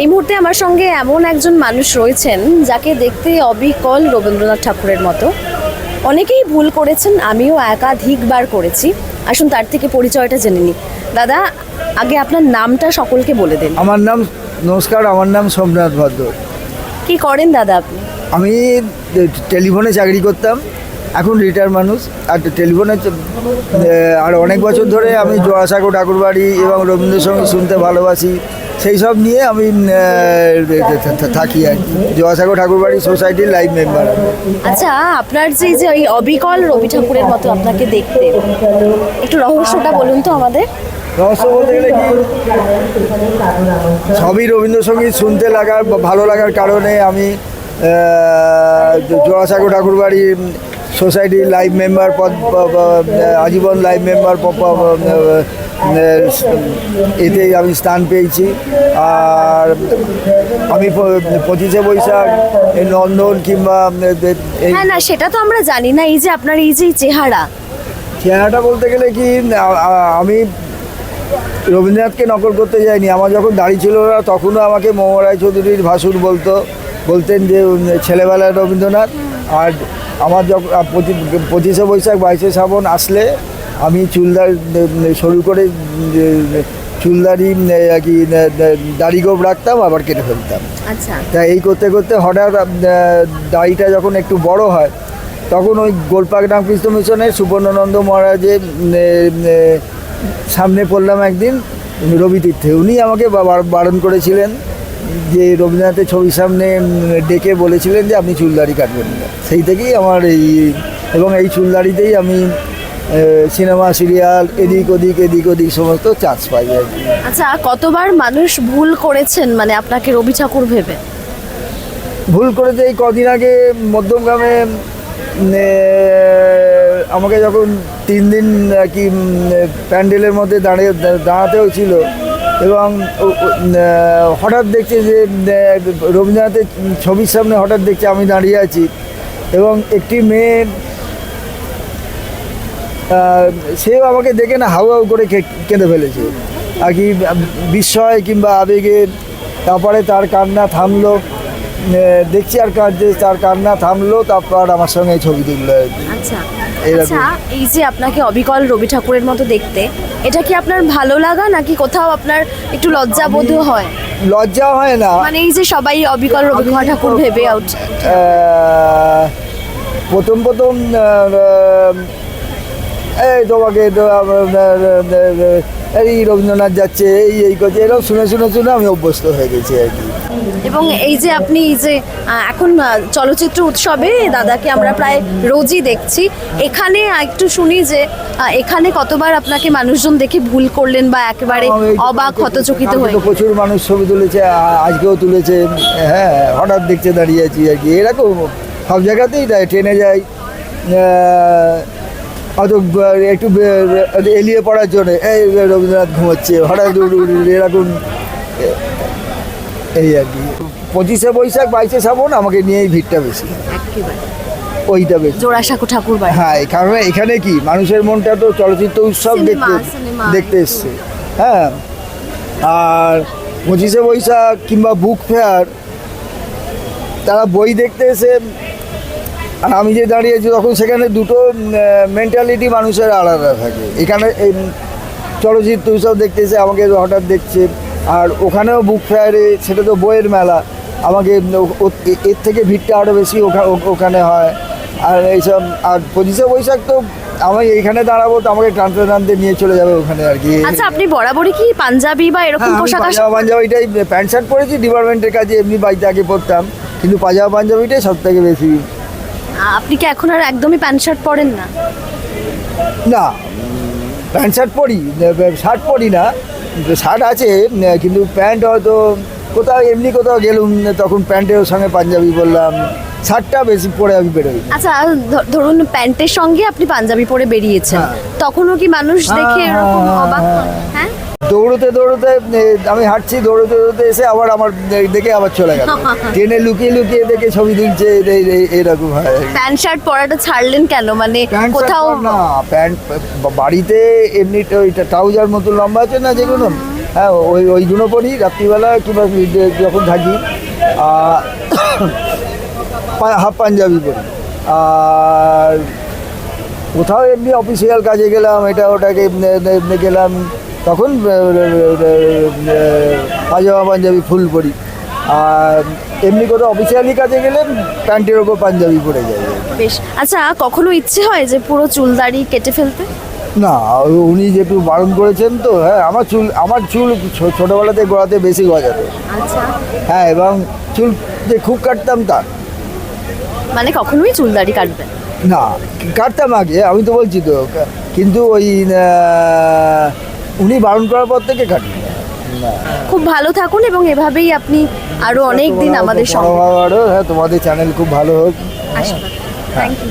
এই মুহূর্তে আমার সঙ্গে এমন একজন মানুষ রয়েছেন যাকে দেখতে অবিকল রবীন্দ্রনাথ ঠাকুরের মতো। অনেকেই ভুল করেছেন আমিও একাধিকবার করেছি। আসুন তার থেকে পরিচয়টা জেনে নিই। দাদা আগে আপনার নামটা সকলকে বলে দিন। আমার নাম নমস্কার আমার নাম সোমনাথ ভদ্র। কি করেন দাদা আপনি? আমি টেলিফোনে চাকরি করতাম এখন রিটায়ার মানুষ। আর টেলিফোনে আর অনেক বছর ধরে আমি জোড়াসাঁকো ঠাকুরবাড়ি এবং রবীন্দ্রসঙ্গীত শুনতে ভালোবাসি। সেই সব নিয়ে আমি থাকি আর কি। জোড়াসাঁকো ঠাকুরবাড়ি সোসাইটির লাইভ মেম্বার আচ্ছা আপনার যে যে ওই অবিকল রবি ঠাকুরের মতো আপনাকে দেখতে একটু রহস্যটা বলুন তো আমাদের। রহস্য বলতে গেলে কি সবই রবীন্দ্রসঙ্গীত শুনতে লাগার ভালো লাগার কারণে আমি আহ, জোড়াসাঁকো সোসাইটির লাইভ মেম্বার পদ আজীবন লাইভ মেম্বার এতে আমি স্থান পেয়েছি। আর আমি পঁচিশে বৈশাখ এই নন্দন কিংবা এই হ্যাঁ না সেটা তো আমরা জানি না এই যে আপনার এই যে চেহারা। চেহারাটা বলতে গেলে কি আমি রবীন্দ্রনাথকে নকল করতে যাইনি। আমার যখন দাড়ি ছিল না তখনও আমাকে মোহরায় চৌধুরীর ভাসুর বলতো বলতেন যে ছেলেবেলায় রবীন্দ্রনাথ আর আমার যখন পঁচিশে বৈশাখ বাইশে শ্রাবণ আসলে আমি চুলদার শুরু করে চুলদারি আর কি দাড়ি গোপ রাখতাম আবার কেটে ফেলতাম। আচ্ছা। তা এই করতে করতে হঠাৎ দাড়িটা যখন একটু বড় হয় তখন ওই গোলপাক রামকৃষ্ণ মিশনের সুবর্ণানন্দ মহারাজের সামনে পড়লাম একদিন রবি তীর্থে উনি আমাকে বারণ করেছিলেন যে রবীন্দ্রনাথের ছবির সামনে ডেকে বলেছিলেন যে আপনি চুলদাড়ি কাটবেন না। সেই থেকেই আমার এই এবং এই চুলদাড়িতেই আমি সিনেমা সিরিয়াল এদিক ওদিক এদিক ওদিক সমস্ত চান্স পাই আর কি। আচ্ছা কতবার মানুষ ভুল করেছেন? মানে আপনাকে রবি ঠাকুর ভেবে? ভুল করেছে এই কদিন আগে মধ্যমগ্রামে আমাকে যখন তিন দিন আর কি প্যান্ডেলের মধ্যে দাঁড়িয়ে দাঁড়াতে হয়েছিল এবং হঠাৎ দেখছে যে রবীন্দ্রনাথের ছবির সামনে হঠাৎ দেখছে আমি দাঁড়িয়ে আছি এবং একটি মেয়ে সে সেও আমাকে দেখে না হাউ হাউ করে কেঁদে ফেলেছে। আর কি, বিস্ময় কিংবা আবেগে তারপরে তার কান্না থামলো। দেখছি আর কাঁদছে তার কান্না থামলো তারপর আমার সঙ্গে ছবি তুললো। আচ্ছা। আচ্ছা এই যে আপনাকে অবিকল রবি ঠাকুরের মতো দেখতে এটা কি আপনার ভালো লাগা নাকি কোথাও আপনার একটু লজ্জা বোধ হয়? লজ্জা হয় না। মানে এই যে সবাই অবিকল রবি ঠাকুর ভেবে আউট প্রথম প্রথম এই তোমাকে এই রবীন্দ্রনাথ যাচ্ছে এই এই করছে এরকম শুনে শুনে শুনে আমি অভ্যস্ত হয়ে গেছি আর কি। এবং এই যে আপনি এই যে এখন চলচ্চিত্র উৎসবে দাদাকে আমরা প্রায় রোজই দেখছি এখানে একটু শুনি যে এখানে কতবার আপনাকে মানুষজন দেখে ভুল করলেন বা একেবারে অবাক হতচকিত হয়ে প্রচুর মানুষ ছবি তুলেছে আজকেও তুলেছে হ্যাঁ হঠাৎ দেখতে দাঁড়িয়ে আছি আর কি এরকম সব জায়গাতেই তাই ট্রেনে যাই হয়তো একটু এলিয়ে পড়ার জন্য এই রবীন্দ্রনাথ ঘুমোচ্ছে হঠাৎ এরকম এই আর কি। পঁচিশে বৈশাখ বাইশে শ্রাবণ আমাকে নিয়েই ভিড়টা বেশি। ওইটা বেশি। জোড়াসাঁকো ঠাকুর হ্যাঁ কারণে এখানে কি মানুষের মনটা তো চলচ্চিত্র উৎসব দেখতে। দেখতে এসছে। হ্যাঁ আর পঁচিশে বৈশাখ কিংবা বুক ফেয়ার তারা বই দেখতে এসে আর আমি যে দাঁড়িয়েছি তখন সেখানে দুটো মেন্টালিটি মানুষের আলাদা থাকে। এখানে এই চলচ্চিত্র উৎসব দেখতে এসে আমাকে হঠাৎ দেখছে। আর ওখানেও বুক ফেয়ারে সেটা তো বইয়ের মেলা। আমাকে এর থেকে ভিড়টা আরও বেশি ওখানে হয়। আর এইসব আর পঁচিশে বৈশাখ তো আমি এইখানে দাঁড়াবো তো আমাকে টানতে টানতে নিয়ে চলে যাবে ওখানে আর কি। আচ্ছা আপনি বরাবরই কি পাঞ্জাবি বা এরকম হ্যাঁ, পোশাক আশাক পাঞ্জাবিটাই প্যান্ট শার্ট পরেছি ডিপার্টমেন্টের কাজে এমনি বাড়িতে আগে পরতাম কিন্তু পাজামা পাঞ্জাবিটাই সব থেকে বেশি আপনি কি এখন আর একদমই প্যান্ট শার্ট পরেন না? না, প্যান্ট শার্ট পরি শার্ট পরি না। শার্ট আছে কিন্তু প্যান্ট হয়তো কোথাও, এমনি কোথাও গেলুম তখন প্যান্টের সঙ্গে পাঞ্জাবি বললাম শার্টটা বেশি পরে আমি বেরোই। আচ্ছা ধরুন প্যান্টের সঙ্গে আপনি পাঞ্জাবি পরে বেরিয়েছেন হ্যাঁ। তখনও কি মানুষ দেখে হ্যাঁ, এরকম হ্যাঁ, অবাক হ্যাঁ। হয়? হ্যাঁ? দৌড়তে দৌড়তে আমি হাঁটছি দৌড়তে দৌড়তে এসে আবার আমার দেখে আবার চলে গেল। ট্রেনে লুকিয়ে লুকিয়ে দেখে ছবি তুলছে হয়। প্যান্ট শার্ট পরাটা ছাড়লেন কেন? মানে কোথাও না প্যান্ট বাড়িতে এমনি ওইটা ট্রাউজার মতো লম্বা আছে না যেগুলো? হ্যাঁ ওই ওইগুলো পরি রাত্রিবেলা কিংবা যখন থাকি। হাফ পাঞ্জাবি পরি। আর কোথাও এমনি অফিসিয়াল কাজে গেলাম এটা ওটাকে গেলাম তখন পাজামা পাঞ্জাবি ফুল পরি। আর এমনি কোথাও অফিসিয়ালি কাজে গেলে প্যান্টের ওপর পাঞ্জাবি পরে যায় বেশ। আচ্ছা কখনো ইচ্ছে হয় যে পুরো চুল দাড়ি কেটে ফেলতে? না উনি যেহেতু বারণ করেছেন তো হ্যাঁ আমার চুল আমার চুল ছোটোবেলাতে গোড়াতে বেশি গজাতো। আচ্ছা। হ্যাঁ এবং চুল যে খুব কাটতাম তা। মানে কখনোই চুল দাড়ি কাটবেন না কাটতাম আগে আমি তো বলছি তো কিন্তু ওই উনি বারণ করার পর থেকে কাটি। খুব ভালো থাকুন এবং এভাবেই আপনি আরও অনেক দিন আমাদের সঙ্গে হ্যাঁ তোমাদের চ্যানেল খুব ভালো হোক। Thank you